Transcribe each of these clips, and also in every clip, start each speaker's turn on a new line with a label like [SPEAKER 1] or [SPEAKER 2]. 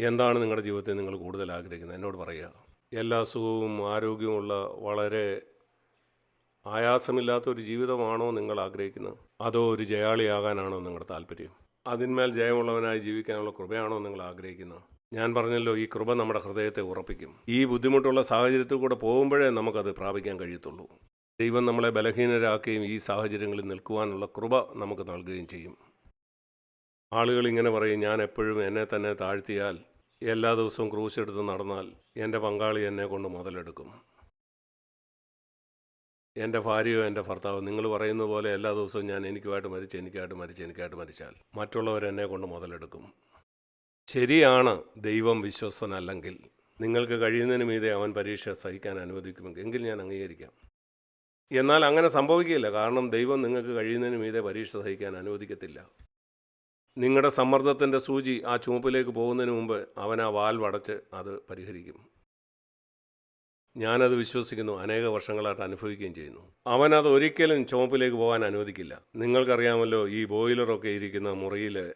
[SPEAKER 1] എന്താണ് നിങ്ങളുടെ ജീവിതത്തിൽ നിങ്ങൾ കൂടുതൽ ആഗ്രഹിക്കുന്നത്? എന്നോട് പറയുക. എല്ലാ സുഖവും ആരോഗ്യവുമുള്ള വളരെ ആയാസമില്ലാത്ത ഒരു ജീവിതമാണോ നിങ്ങൾ ആഗ്രഹിക്കുന്നത്? അതോ ഒരു ജയാളിയാകാനാണോ നിങ്ങളുടെ താല്പര്യം? അതിന്മേൽ ജയമുള്ളവനായി ജീവിക്കാനുള്ള കൃപയാണോ നിങ്ങൾ ആഗ്രഹിക്കുന്നത്? ഞാൻ പറഞ്ഞല്ലോ ഈ കൃപ നമ്മുടെ ഹൃദയത്തെ ഉറപ്പിക്കും. ഈ ബുദ്ധിമുട്ടുള്ള സാഹചര്യത്തിൽ കൂടെ പോകുമ്പോഴേ നമുക്കത് പ്രാപിക്കാൻ കഴിയത്തുള്ളൂ. ദൈവം നമ്മളെ ബലഹീനരാക്കുകയും ഈ സാഹചര്യങ്ങളിൽ നിൽക്കുവാനുള്ള കൃപ നമുക്ക് നൽകുകയും ചെയ്യും. ആളുകൾ ഇങ്ങനെ പറയും ഞാൻ എപ്പോഴും എന്നെ തന്നെ താഴ്ത്തിയാൽ എല്ലാ ദിവസവും ക്രൂശ് എടുത്ത് നടന്നാൽ എന്റെ പങ്കാളി എന്നെ കൊണ്ട് മുതലെടുക്കും. എന്റെ ഭാര്യയോ എന്റെ ഭർത്താവോ നിങ്ങൾ പറയുന്ന പോലെ എല്ലാ ദിവസവും ഞാൻ എനിക്കുമായിട്ട് മരിച്ച് എനിക്കായിട്ട് മരിച്ച് എനിക്കായിട്ട് മരിച്ചാൽ മറ്റുള്ളവർ എന്നെ കൊണ്ട് മുതലെടുക്കും. ശരിയാണ് ദൈവം വിശ്വസ്തനല്ലെങ്കിൽ. നിങ്ങൾക്ക് കഴിയുന്നതിന് മീതെ അവൻ പരീക്ഷ സഹിക്കാൻ അനുവദിക്കുമെങ്കിൽ എങ്കിൽ ഞാൻ അംഗീകരിക്കാം. എന്നാൽ അങ്ങനെ സംഭവിക്കില്ല കാരണം ദൈവം നിങ്ങൾക്ക് കഴിയുന്നതിന് മീതെ പരീക്ഷ സഹിക്കാൻ അനുവദിക്കത്തില്ല. നിങ്ങളുടെ സമ്മർദ്ദത്തിന്റെ സൂചി ആ ചുമപ്പിലേക്ക് പോകുന്നതിന് മുമ്പ് അവൻ ആ വാൽവടച്ച് അത് പരിഹരിക്കും. ഞാനത് വിശ്വസിക്കുന്നു അനേക വർഷങ്ങളായിട്ട് അനുഭവിക്കുകയും ചെയ്യുന്നു. അവനത് ഒരിക്കലും ചുമപ്പിലേക്ക് പോകാൻ അനുവദിക്കില്ല. നിങ്ങൾക്കറിയാമല്ലോ ഈ ബോയിലറൊക്കെ ഇരിക്കുന്ന മുറിയിൽ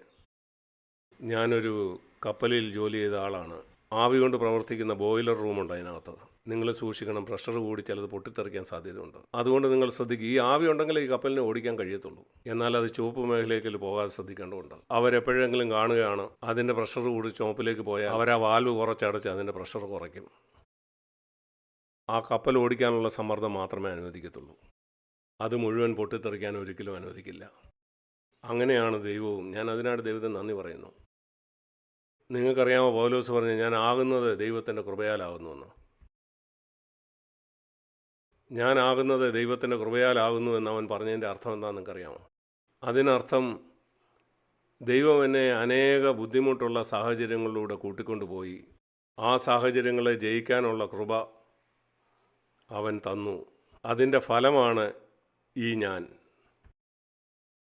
[SPEAKER 1] ഞാനൊരു കപ്പലിൽ ജോലി ചെയ്ത ആളാണ്. ആവി കൊണ്ട് പ്രവർത്തിക്കുന്ന ബോയിലർ റൂമുണ്ട് അതിനകത്ത്. നിങ്ങൾ സൂക്ഷിക്കണം പ്രഷർ കൂടി ചിലത് പൊട്ടിത്തെറിക്കാൻ സാധ്യതയുണ്ട്. അതുകൊണ്ട് നിങ്ങൾ ശ്രദ്ധിക്കുക ഈ ആവി ഉണ്ടെങ്കിൽ ഈ കപ്പലിനെ ഓടിക്കാൻ കഴിയത്തുള്ളൂ. എന്നാൽ അത് ചുവപ്പ് മേഖലയിലേക്ക് പോകാതെ ശ്രദ്ധിക്കേണ്ടതുണ്ട്. അവരെപ്പോഴെങ്കിലും കാണുകയാണ് അതിന്റെ പ്രഷർ കൂടി ചുവപ്പിലേക്ക് പോയാൽ അവർ ആ വാൽവ് കുറച്ചടച്ച് അതിന്റെ പ്രഷർ കുറയ്ക്കും. ആ കപ്പൽ ഓടിക്കാനുള്ള സമ്മർദ്ദം മാത്രമേ അനുവദിക്കത്തുള്ളൂ. അത് മുഴുവൻ പൊട്ടിത്തെറിക്കാൻ ഒരിക്കലും അനുവദിക്കില്ല. അങ്ങനെയാണ് ദൈവവും. ഞാൻ അതിനായിട്ട് ദൈവത്തെ നന്ദി പറയുന്നു. നിങ്ങൾക്കറിയാമോ പൗലോസ് പറഞ്ഞു ഞാൻ ആകുന്നത് ദൈവത്തിന്റെ കൃപയാലാകുന്നുവെന്ന് ഞാൻ ആകുന്നത് ദൈവത്തിന്റെ കൃപയാലാകുന്നു എന്ന് അവൻ പറഞ്ഞതിന്റെ അർത്ഥം എന്താണെന്ന് നിങ്ങൾക്കറിയാമോ? അതിനർത്ഥം ദൈവം എന്നെ അനേക ബുദ്ധിമുട്ടുള്ള സാഹചര്യങ്ങളിലൂടെ കൂട്ടിക്കൊണ്ടുപോയി ആ സാഹചര്യങ്ങളെ ജയിക്കാനുള്ള കൃപ അവൻ തന്നു. അതിന്റെ ഫലമാണ് ഈ ഞാൻ.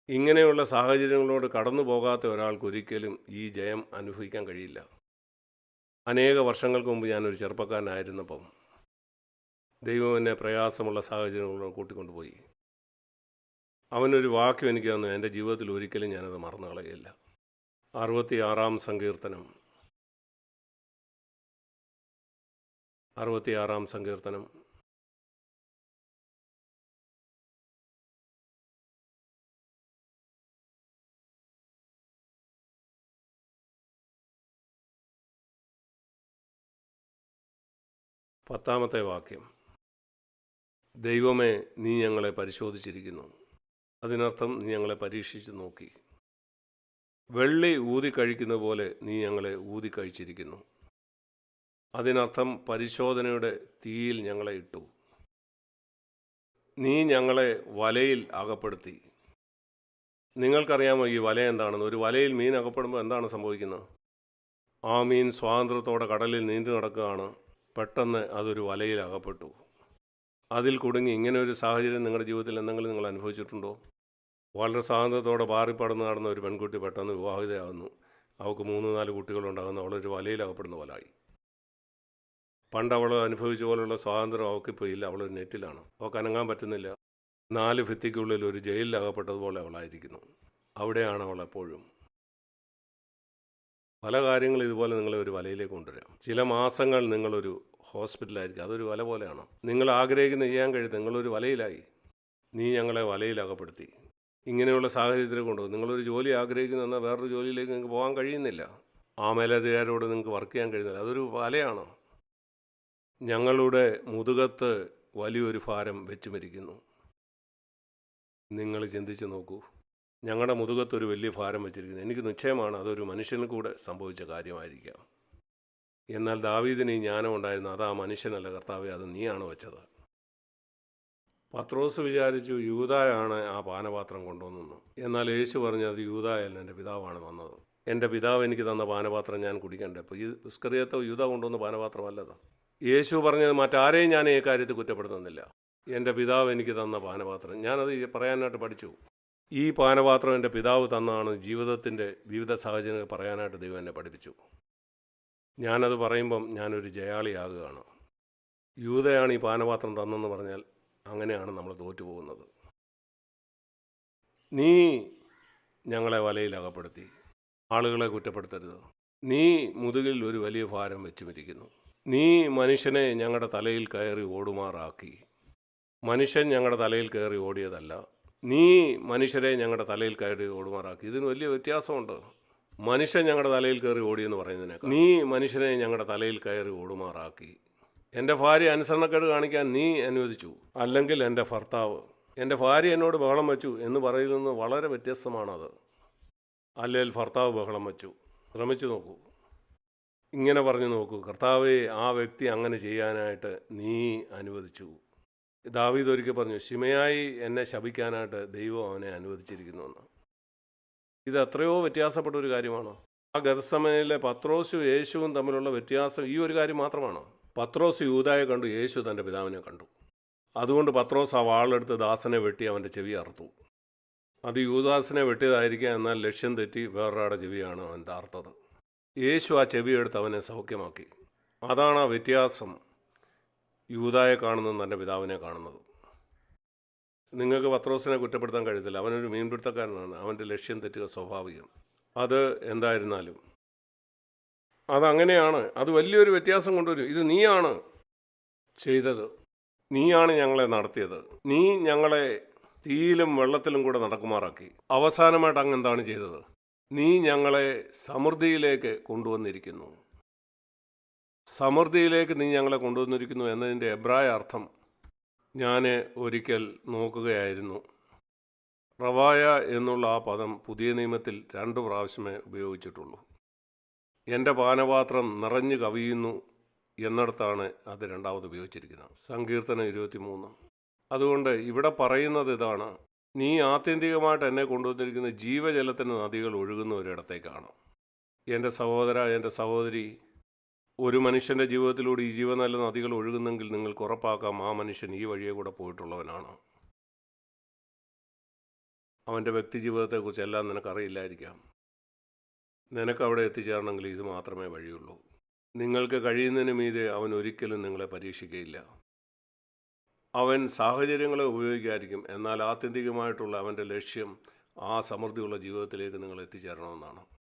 [SPEAKER 1] ഇങ്ങനെയുള്ള സാഹചര്യങ്ങളോട് കടന്നു പോകാത്ത ഒരാൾക്ക് ഒരിക്കലും ഈ ജയം അനുഭവിക്കാൻ കഴിയില്ല. അനേക വർഷങ്ങൾക്ക് മുമ്പ് ഞാനൊരു ചെറുപ്പക്കാരനായിരുന്നപ്പം ദൈവം എന്നെ പ്രയാസമുള്ള സാഹചര്യങ്ങളോട് കൂട്ടിക്കൊണ്ടുപോയി. അവനൊരു വാക്യം എനിക്ക് തന്നു. എന്റെ ജീവിതത്തിൽ ഒരിക്കലും ഞാനത് മറന്നു കളയില്ല അറുപത്തി ആറാം സങ്കീർത്തനം. അറുപത്തി ആറാം സങ്കീർത്തനം. പത്താമത്തെ വാക്യം. ദൈവമേ നീ ഞങ്ങളെ പരിശോധിച്ചിരിക്കുന്നു. അതിനർത്ഥം നീ ഞങ്ങളെ പരീക്ഷിച്ച് നോക്കി. വെള്ളി ഊതി കഴിക്കുന്ന പോലെ നീ ഞങ്ങളെ ഊതി കഴിച്ചിരിക്കുന്നു. അതിനർത്ഥം പരിശോധനയുടെ തീയിൽ ഞങ്ങളെ ഇട്ടു. നീ ഞങ്ങളെ വലയിൽ അകപ്പെടുത്തി. നിങ്ങൾക്കറിയാമോ ഈ വല എന്താണെന്ന്? ഒരു വലയിൽ മീൻ അകപ്പെടുമ്പോൾ എന്താണ് സംഭവിക്കുന്നത്? ആ മീൻ സ്വാതന്ത്ര്യത്തോടെ കടലിൽ നീന്തി നടക്കുകയാണ്. പെട്ടെന്ന് അതൊരു വലയിൽ അകപ്പെട്ടു. അതിൽ കുടുങ്ങി ഇങ്ങനെ ഒരു സാഹചര്യം നിങ്ങളുടെ ജീവിതത്തിൽ എന്തെങ്കിലും നിങ്ങൾ അനുഭവിച്ചിട്ടുണ്ടോ? വളരെ സ്വാതന്ത്ര്യത്തോടെ പാറിപ്പടന്ന് നടന്ന ഒരു പെൺകുട്ടി പെട്ടെന്ന് വിവാഹിതയാകുന്നു. അവൾക്ക് മൂന്ന് നാല് കുട്ടികളുണ്ടാകുന്നു. അവളൊരു വലയിൽ അകപ്പെടുന്ന പോലായി. പണ്ട് അവൾ അനുഭവിച്ച പോലുള്ള സ്വാതന്ത്ര്യം അവൾക്കിപ്പോൾ ഇല്ല. അവളൊരു നെറ്റിലാണ്. അവൾക്ക് അനങ്ങാൻ പറ്റുന്നില്ല. നാല് ഭിത്തിക്കുള്ളിൽ ഒരു ജയിലിൽ അകപ്പെട്ടതുപോലെ അവളായിരിക്കുന്നു. അവിടെയാണ് അവൾ എപ്പോഴും. പല കാര്യങ്ങളും ഇതുപോലെ നിങ്ങളെ ഒരു വലയിലേക്ക് കൊണ്ടുവരാം. ചില മാസങ്ങൾ നിങ്ങളൊരു ഹോസ്പിറ്റലായിരിക്കും. അതൊരു വല പോലെയാണ്. നിങ്ങൾ ആഗ്രഹിക്കുന്ന ചെയ്യാൻ കഴിയും നിങ്ങളൊരു വലയിലായി. നീ ഞങ്ങളെ വലയിലകപ്പെടുത്തി. ഇങ്ങനെയുള്ള സാഹചര്യത്തിൽ കൊണ്ടുപോകും. നിങ്ങളൊരു ജോലി ആഗ്രഹിക്കുന്ന എന്നാൽ വേറൊരു ജോലിയിലേക്ക് നിങ്ങൾക്ക് പോകാൻ കഴിയുന്നില്ല. ആ മേലധികാരോട് നിങ്ങൾക്ക് വർക്ക് ചെയ്യാൻ കഴിയുന്നില്ല. അതൊരു വലയാണ്. ഞങ്ങളുടെ മുതുകത്ത് വലിയൊരു ഭാരം വെച്ച് മരിക്കുന്നു നിങ്ങൾ ചിന്തിച്ച് നോക്കൂ. ഞങ്ങളുടെ മുതുകത്തൊരു വലിയ ഭാരം വെച്ചിരിക്കുന്നു. എനിക്ക് നിശ്ചയമാണ് അതൊരു മനുഷ്യന് കൂടെ സംഭവിച്ച കാര്യമായിരിക്കാം. എന്നാൽ ദാവീദിന് ഈ ജ്ഞാനം ഉണ്ടായിരുന്നു. അത് ആ മനുഷ്യനല്ല കർത്താവെ അത് നീയാണ് വെച്ചത്. പത്രോസ് വിചാരിച്ചു യൂതായാണ് ആ പാനപാത്രം കൊണ്ടുവന്നു എന്നാൽ യേശു പറഞ്ഞത് യൂതായല്ല എന്റെ പിതാവാണ് വന്നത് എന്റെ പിതാവ് എനിക്ക് തന്ന പാനപാത്രം ഞാൻ കുടിക്കണ്ടേ? അപ്പോൾ ഈ ഉസ്കറിയത്തോ യൂത കൊണ്ടുവന്ന പാനപാത്രമല്ലത്. യേശു പറഞ്ഞത് മറ്റാരെയും ഞാൻ ഈ കാര്യത്തിൽ കുറ്റപ്പെടുത്തുന്നില്ല. എന്റെ പിതാവ് എനിക്ക് തന്ന പാനപാത്രം. ഞാനത് പറയാനായിട്ട് പഠിച്ചു. ഈ പാനപാത്രം എന്റെ പിതാവ് തന്നാണ് ജീവിതത്തിന്റെ വിവിധ സാഹചര്യങ്ങൾ പറയാനായിട്ട് ദൈവം എന്നെ പഠിപ്പിച്ചു. ഞാനത് പറയുമ്പം ഞാനൊരു ജയാളിയാകുകയാണ്. യൂതയാണ് ഈ പാനപാത്രം തന്നെന്ന് പറഞ്ഞാൽ അങ്ങനെയാണ് നമ്മൾ തോറ്റു പോകുന്നത് നീ ഞങ്ങളെ വലയിൽ അകപ്പെടുത്തി. ആളുകളെ കുറ്റപ്പെടുത്തരുത്. നീ മുതുകിൽ ഒരു വലിയ ഭാരം വെച്ചുമിരിക്കുന്നു. നീ മനുഷ്യനെ ഞങ്ങളുടെ തലയിൽ കയറി ഓടുമാറാക്കി. മനുഷ്യൻ ഞങ്ങളുടെ തലയിൽ കയറി ഓടിയതല്ല. നീ മനുഷ്യരെ ഞങ്ങളുടെ തലയിൽ കയറി ഓടുമാറാക്കി. ഇതിന് വലിയ വ്യത്യാസമുണ്ട്. മനുഷ്യൻ ഞങ്ങളുടെ തലയിൽ കയറി ഓടിയെന്ന് പറയുന്നതിനേക്കാൾ നീ മനുഷ്യനെ ഞങ്ങളുടെ തലയിൽ കയറി ഓടുമാറാക്കി. എന്റെ ഭാര്യ അനുസരണക്കേട് കാണിക്കാൻ നീ അനുവദിച്ചു. അല്ലെങ്കിൽ എന്റെ ഭർത്താവ്. എന്റെ ഭാര്യ എന്നോട് ബഹളം വച്ചു എന്ന് പറയുന്നത് വളരെ വ്യത്യസ്തമാണത്. അല്ലെങ്കിൽ ഭർത്താവ് ബഹളം വച്ചു. ശ്രമിച്ചു നോക്കൂ. ഇങ്ങനെ പറഞ്ഞു നോക്കൂ. കർത്താവെ ആ വ്യക്തി അങ്ങനെ ചെയ്യാനായിട്ട് നീ അനുവദിച്ചു. ദാവീദ് ഒരിക്കൽ പറഞ്ഞു ശിമയായി എന്നെ ശപിക്കാനായിട്ട് ദൈവം അവനെ അനുവദിച്ചിരിക്കുന്നുവെന്ന് ഇത് എത്രയോ വ്യത്യാസപ്പെട്ട ഒരു കാര്യമാണോ? ആ ഗതസ്തമനിലെ പത്രോസും യേശുവും തമ്മിലുള്ള വ്യത്യാസം ഈ ഒരു കാര്യം മാത്രമാണോ? പത്രോസ് യൂതായെ കണ്ടു യേശു തന്റെ പിതാവിനെ കണ്ടു. അതുകൊണ്ട് പത്രോസ് ആ വാളെടുത്ത് ദാസനെ വെട്ടി അവന്റെ ചെവി അറുത്തു. അത് യൂദാസിനെ വെട്ടിയതായിരിക്കാം എന്നാൽ ലക്ഷ്യം തെറ്റി വേറൊരാടെ ചെവിയാണ് അവൻ താർത്തത്. യേശു ആ ചെവിയെടുത്ത് അവനെ സൗഖ്യമാക്കി. അതാണ് ആ വ്യത്യാസം യൂതായെ കാണുന്നതും തന്റെ പിതാവിനെ കാണുന്നതും. നിങ്ങൾക്ക് പത്രോസിനെ കുറ്റപ്പെടുത്താൻ കഴിയത്തില്ല. അവനൊരു മീൻപിടുത്തക്കാരനാണ്. അവന്റെ ലക്ഷ്യം തെറ്റുക സ്വാഭാവികം. അത് എന്തായിരുന്നാലും. അതങ്ങനെയാണ്. അത് വലിയൊരു വ്യത്യാസം കൊണ്ടുവരും. ഇത് നീയാണ് ചെയ്തത്. നീയാണ് ഞങ്ങളെ നടത്തിയത്. നീ ഞങ്ങളെ തീയിലും വെള്ളത്തിലും കൂടെ നടക്കുമാറാക്കി. അവസാനമായിട്ട് അങ്ങ് എന്താണ് ചെയ്തത്? നീ ഞങ്ങളെ സമൃദ്ധിയിലേക്ക് കൊണ്ടുവന്നിരിക്കുന്നു. സമൃദ്ധിയിലേക്ക് നീ ഞങ്ങളെ കൊണ്ടുവന്നിരിക്കുന്നു എന്നതിന്റെ എബ്രായ അർത്ഥം ഞാൻ ഒരിക്കൽ നോക്കുകയായിരുന്നു. റവായ എന്നുള്ള ആ പദം പുതിയ നിയമത്തിൽ രണ്ടു പ്രാവശ്യമേ ഉപയോഗിച്ചിട്ടുള്ളൂ. എന്റെ പാനപാത്രം നിറഞ്ഞു കവിയുന്നു എന്നിടത്താണ് അത് രണ്ടാമത് ഉപയോഗിച്ചിരിക്കുന്നത്. സങ്കീർത്തനം ഇരുപത്തിമൂന്ന്. അതുകൊണ്ട് ഇവിടെ പറയുന്നത് ഇതാണ്. നീ ആത്യന്തികമായിട്ട് എന്നെ കൊണ്ടുവന്നിരിക്കുന്ന ജീവജലത്തിന് നദികൾ ഒഴുകുന്ന ഒരിടത്തേക്കാണ്. എന്റെ സഹോദര എന്റെ സഹോദരി ഒരു മനുഷ്യന്റെ ജീവിതത്തിലൂടെ ഈ ജീവനല്ല നദികൾ ഒഴുകുന്നെങ്കിൽ നിങ്ങൾക്ക് ഉറപ്പാക്കാം ആ മനുഷ്യൻ ഈ വഴിയെ കൂടെ പോയിട്ടുള്ളവനാണ്. അവന്റെ വ്യക്തി ജീവിതത്തെക്കുറിച്ച് എല്ലാം നിനക്കറിയില്ലായിരിക്കാം. നിനക്ക് അവിടെ എത്തിച്ചേരണമെങ്കിൽ ഇത് മാത്രമേ വഴിയുള്ളൂ. നിങ്ങൾക്ക് കഴിയുന്നതിന് മീതെ അവൻ ഒരിക്കലും നിങ്ങളെ പരീക്ഷിക്കുകയില്ല അവൻ സാഹചര്യങ്ങളെ ഉപയോഗിക്കായിരിക്കും എന്നാൽ ആത്യന്തികമായിട്ടുള്ള അവന്റെ ലക്ഷ്യം ആ സമൃദ്ധിയുള്ള ജീവിതത്തിലേക്ക് നിങ്ങൾ എത്തിച്ചേരണമെന്നാണ്.